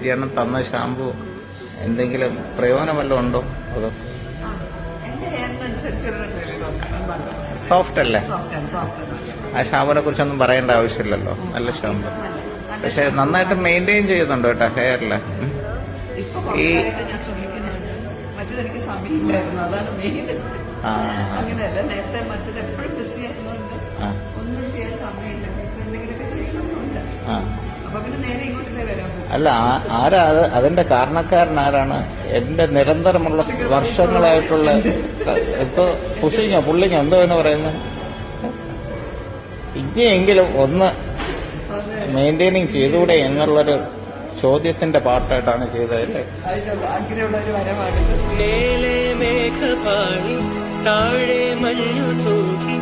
വിജയണ്ണൻ തന്ന ഷാമ്പു എന്തെങ്കിലും പ്രയോജനം വല്ലതും ഉണ്ടോ? അതോ? സോഫ്റ്റ് അല്ലേ? ആ ഷാമ്പുവിനെ കുറിച്ചൊന്നും പറയേണ്ട ആവശ്യമില്ലല്ലോ. നല്ല ഷാമ്പു പക്ഷെ നന്നായിട്ട് മെയിന്റെയിൻ ചെയ്യുന്നുണ്ട് കേട്ടോ ഹെയറിൽ ഈ ആ. അല്ല ആരാ അതിന്റെ കാരണക്കാരൻ ആരാണ്? എന്റെ നിരന്തരമുള്ള വർഷങ്ങളായിട്ടുള്ള ഇപ്പൊ പുഷിങ്ങോ പുള്ളിങ്ങോ എന്തോ എന്ന് പറയുന്നത്? ഇനിയെങ്കിലും ഒന്ന് മെയിന്റെയിനിങ് ചെയ്തുകൂടെ എന്നുള്ളൊരു ചോദ്യത്തിന്റെ പാട്ടായിട്ടാണ് ചെയ്തതല്ലേ മേഘപാളി താഴെ മഞ്ഞു തൂകി